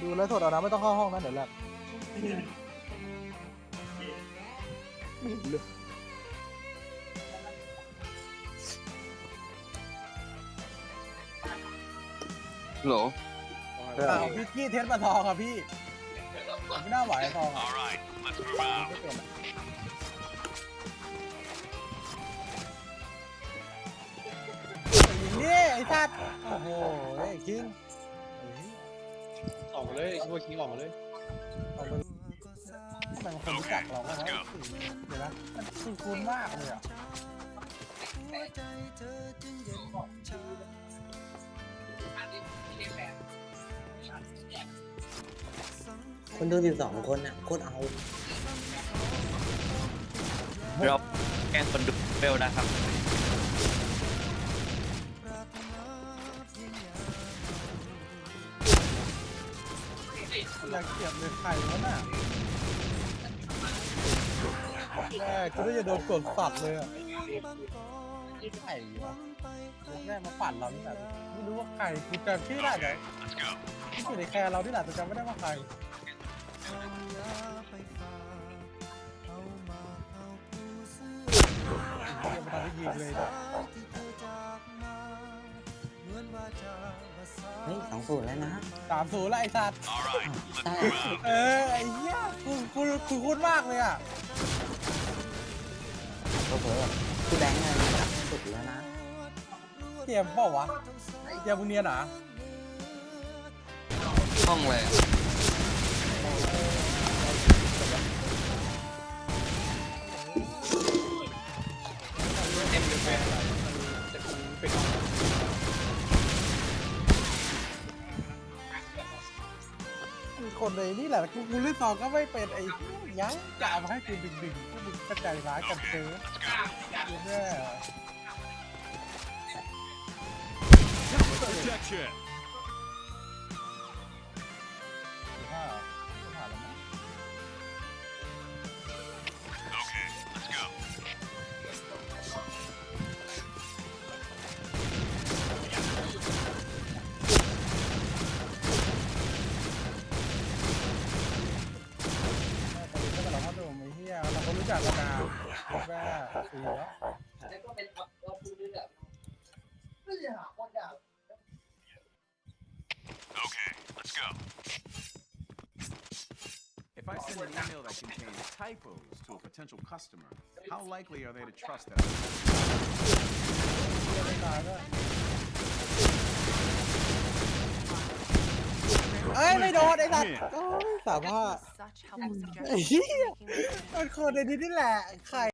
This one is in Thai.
ดูแล้วสดเอานะไม่ต้องเข้าห้องนะเดี๋ยวแลบไม่เห็นเลยโหลอ้าวพี่พี่เทสมาทองอะพี่ไม่น่าไหวอะทองอะ All right, let's move out. ไม่เป็นอะยิงดิไอ้สัตว์โอ้โหไอ้คิง ออกมาเลยพวกคิงออกมาเลยเอามันมันคนรู้จักเราก็นะเดี๋ยวนะมันคือคุ้นมากเลยอะคนดูสิบสองคนอะโคตรเอาเราแกล้งคนดูเบลนะครับ อยากเก็บเลยไข่แล้วน่ะแม่กูจะโดนกดสัตว์เลยอะไข่วะแม่มาปั่นเรานี่แหละไม่รู้ว่าใครกูจำชื่อได้ไหม Let's go. ที่อยู่ในแคร์เราที่แหละแต่จำไม่ได้ว่าใครยังไม่ทันได้ยิงเลยนะ ฮ้ยสองศูนย์แล้วนะสามศูนย์แล้วไอ้สัตว์ All right, ใช่เออไอ้เหี้ยกูกูกูคุ้นมากเลยอะเผลอๆคือแบงค์เลยนะสุดแล้วนะเตรียมเปล่าวะเตรียมมึงเนียนเหรอห้องเลยเต็มเลยแฟนแต่กูเป็น คนในนี่แหละกูกูเล่นซองก็ไม่เป็นไอ้ยังจะเอามาให้กูดึงดึงๆพวกมึงกระจายร้ายกันเจอ let's go. แน่ Protection. เราก็รู้จักกันนะแม่สีแล้ว Okay, let's go. If I send an email that contains typos to a potential customer, how likely are they to trust that? เหี้ยไม่ตายด้วย เอ้ยไม่โดนไอ้สัตว์โอ้ยสามห้า Such helpful ไอ้ suggestions. เหี้ย Making my มันคนในนี้นี่แหละไข่